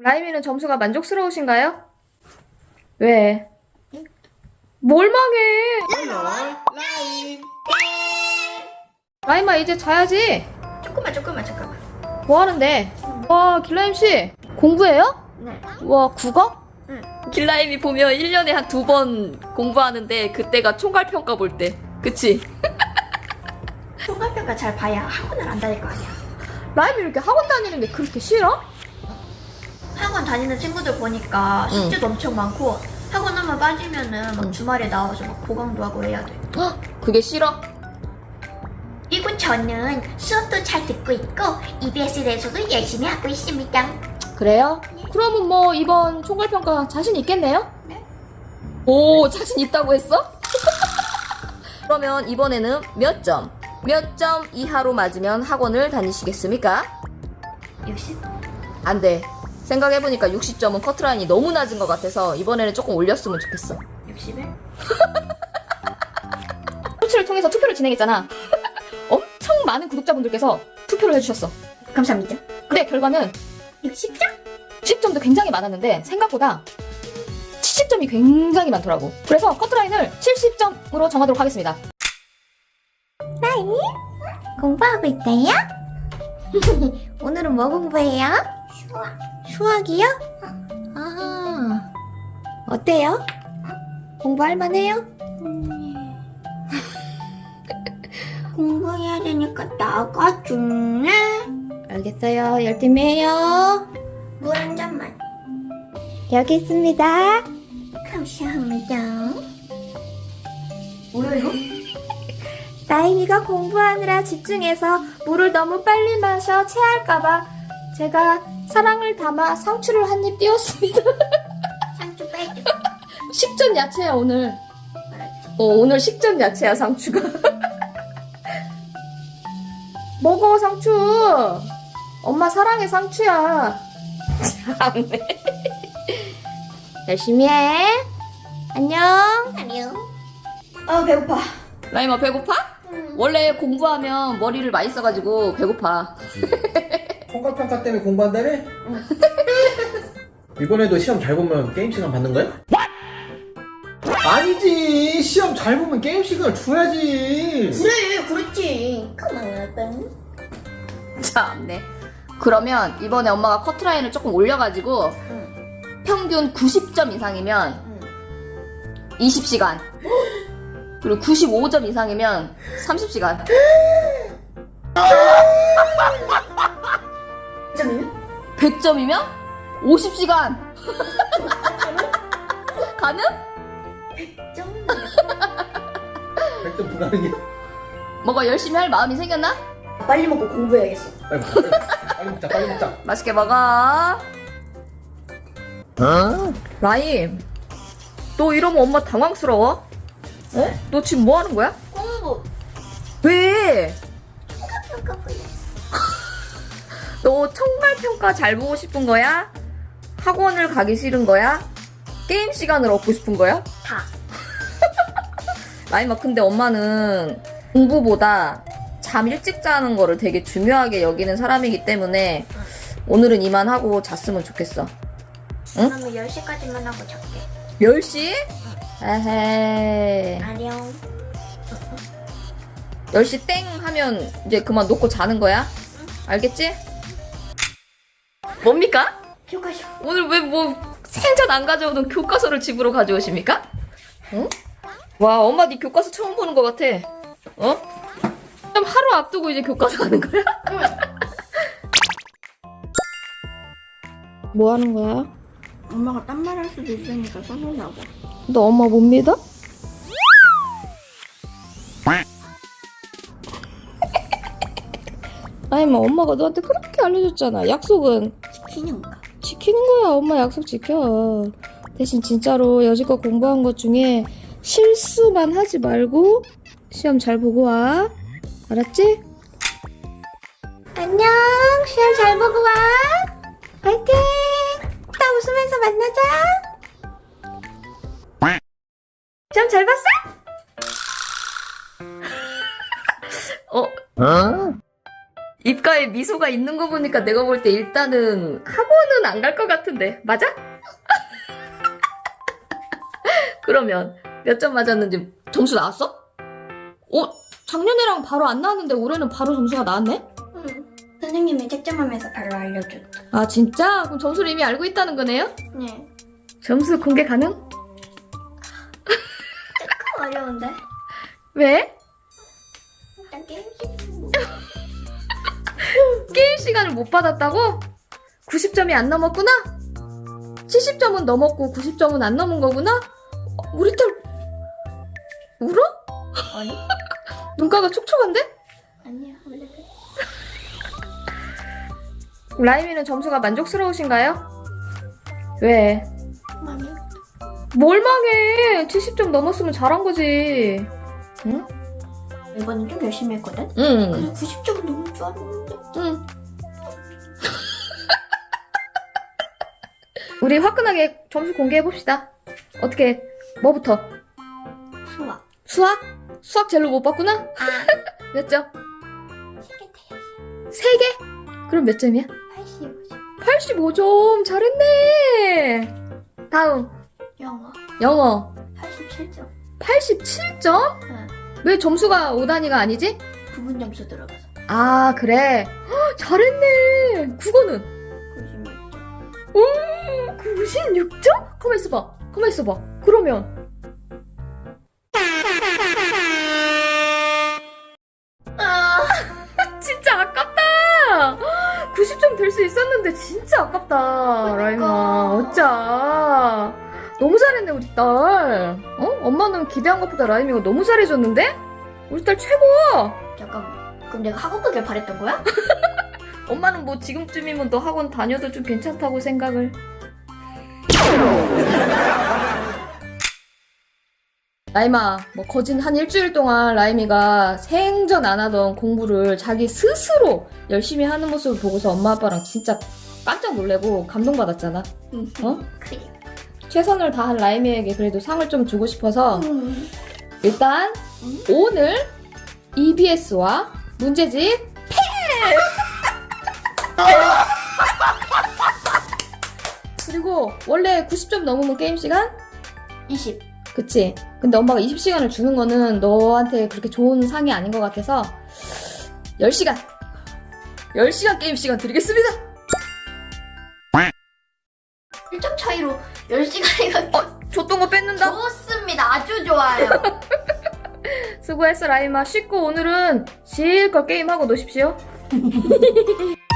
라임이는 점수가 만족스러우신가요? 왜? 뭘 망해? 라임 라임아 이제 자야지. 조금만 조금만 잠깐만. 뭐 하는데? 와 길라임 씨 공부해요? 네. 와 국어? 길라임이 보면 1년에 한 두 번 공부하는데 그때가 총괄평가 볼 때. 그치? 총괄평가 잘 봐야 학원을 안 다닐 거 아니야. 라임이 이렇게 학원 다니는 게 그렇게 싫어? 학원 다니는 친구들 보니까 숙제도 엄청 많고 학원 한번 빠지면은 막 주말에 나와서 막 보강도 하고 해야 돼. 헉, 그게 싫어? 그리고 저는 수업도 잘 듣고 있고 EBS 레서도 열심히 하고 있습니다. 그래요? 그러면 뭐 이번 총괄평가 자신 있겠네요? 오, 자신 있다고 했어? 그러면 이번에는 몇 점? 몇 점 이하로 맞으면 학원을 다니시겠습니까? 60? 안 돼. 생각해보니까 60점은 커트라인이 너무 낮은 것 같아서 이번에는 조금 올렸으면 좋겠어. 61? 쇼츠를 통해서 투표를 진행했잖아. 엄청 많은 구독자분들께서 투표를 해주셨어. 감사합니다. 근데 결과는 60점? 10점도 굉장히 많았는데 생각보다 70점이 굉장히 많더라고. 그래서 커트라인을 70점으로 정하도록 하겠습니다. 공부하고 있어요? 오늘은 뭐 공부해요? 수학. 수학이요? 아, 어때요? 공부할 만해요? 공부해야 되니까 나가 줄래? 알겠어요. 열심히 해요. 물 한 잔만. 여기 있습니다. 감사합니다. 이거? 나인이가 공부하느라 집중해서 물을 너무 빨리 마셔 체할까봐 제가 사랑을 담아 상추를 한 입 띄웠습니다. 상추 빼줘. 식전 야채야 오늘. 어, 오늘 식전 야채야 상추가. 먹어 상추. 엄마 사랑해 상추야. 참네. 열심히 해. 안녕. 안녕. 아 배고파. 라임아 배고파? 원래 공부하면 머리를 많이 써가지고 배고파. 총괄평가 때문에 공부한다네? 이번에도 시험 잘 보면 게임 시간 받는 거야? 아니지 시험 잘 보면 게임 시간을 줘야지 그래 그렇지. 그만하던. 참네. 그러면 이번에 엄마가 커트라인을 조금 올려가지고 평균 90점 이상이면 20시간. 그리고 95점 이상이면 30시간. 점이면? 100점이면 50시간. 가능? 점. 100점 불가능해 뭐가 열심히 할 마음이 생겼나? 빨리 먹고 공부해야겠어. 빨리 먹자 빨리, 빨리 먹자 빨리 먹자 맛있게 먹어. 라임, 너 이러면 엄마 당황스러워? 어? 너 지금 뭐 하는 거야? 공부. 왜? 너 총괄평가 잘 보고 싶은 거야? 학원을 가기 싫은 거야? 게임 시간을 얻고 싶은 거야? 다. 라임아, 근데 엄마는 공부보다 잠 일찍 자는 거를 되게 중요하게 여기는 사람이기 때문에 오늘은 이만하고 잤으면 좋겠어. 응? 그러면 10시까지만 하고 잘게. 10시? 에헤이. 안녕. 10시 땡 하면 이제 그만 놓고 자는 거야? 알겠지? 뭡니까? 교과서. 오늘 왜 뭐 생전 안 가져오던 교과서를 집으로 가져오십니까? 응? 와 엄마 네 교과서 처음 보는 것 같아. 어? 좀 하루 앞두고 이제 교과서 하는 거야? 뭐 하는 거야? 엄마가 딴 말 할 수도 있으니까 써놓으려고. 너 엄마 못 믿어? 아니 뭐 엄마가 너한테 그렇게 알려줬잖아. 약속은 지키는 거. 지키는 거야. 엄마 약속 지켜. 대신 진짜로 여지껏 공부한 것 중에 실수만 하지 말고 시험 잘 보고 와. 알았지? 안녕. 시험 잘 보고 와. 화이팅. 또 웃으면서 만나자. 시험 잘 봤어? 어? 입가에 미소가 있는 거 보니까 내가 볼 때 일단은 학원은 안 갈 것 같은데 맞아? 그러면 몇 점 맞았는지 점수 나왔어? 어? 작년에랑 바로 안 나왔는데 올해는 바로 점수가 나왔네? 응. 선생님이 채점하면서 바로 알려줬다. 아 진짜? 그럼 점수를 이미 알고 있다는 거네요? 네. 점수 공개 가능? 조금 어려운데? 왜? 일단 게임식. 게임 시간을 못 받았다고? 90점이 안 넘었구나? 70점은 넘었고 90점은 안 넘은 거구나? 어, 우리 딸 울어? 아니? 눈가가 촉촉한데? 아니야, 원래 그래. 라이미는 점수가 만족스러우신가요? 왜? 아니. 뭘 망해? 70점 넘었으면 잘한 거지. 응? 이번엔 좀 열심히 했거든? 응. 그래, 90점은 넘을 줄 알았는데. 응. 우리 화끈하게 점수 공개해봅시다. 어떻게, 뭐부터? 수학. 수학? 수학 제일로 못 봤구나? 아, 몇 점? 세개 돼요. 3개? 그럼 몇 점이야? 85점. 85점! 잘했네! 다음, 영어. 영어. 87점. 87점? 응. 왜 점수가 5단위가 아니지? 부분 점수 들어가서. 아, 그래. 헉, 잘했네! 국어는? 96점. 오, 96점? 가만 있어봐. 가만 있어봐. 그러면. 아, 진짜 아깝다! 90점 될 수 있었는데 진짜 아깝다, 라임아. 어짜. 너무 잘했네, 우리 딸. 어? 엄마는 기대한 것보다 라임이가 너무 잘해줬는데? 우리 딸 최고! 잠깐만. 그럼 내가 학원 가길 바랬던 거야? 엄마는 뭐 지금쯤이면 너 학원 다녀도 좀 괜찮다고 생각을. 라임아, 뭐 거진 한 일주일 동안 라임이가 생전 안 하던 공부를 자기 스스로 열심히 하는 모습을 보고서 엄마 아빠랑 진짜 깜짝 놀래고 감동받았잖아. 어? 그래. 최선을 다한 라임이에게 그래도 상을 좀 주고 싶어서 음. 일단 음? 오늘 EBS와 문제집 그리고 원래 90점 넘으면 게임 시간? 20. 그치? 근데 엄마가 20시간을 주는 거는 너한테 그렇게 좋은 상이 아닌 것 같아서 10시간 10시간 게임 시간 드리겠습니다 1점 차이로 10시간이가 어? 줬던 거 뺏는다? 좋습니다. 아주 좋아요. 수고했어 라임아 쉽고 오늘은 실컷 게임하고 노십시오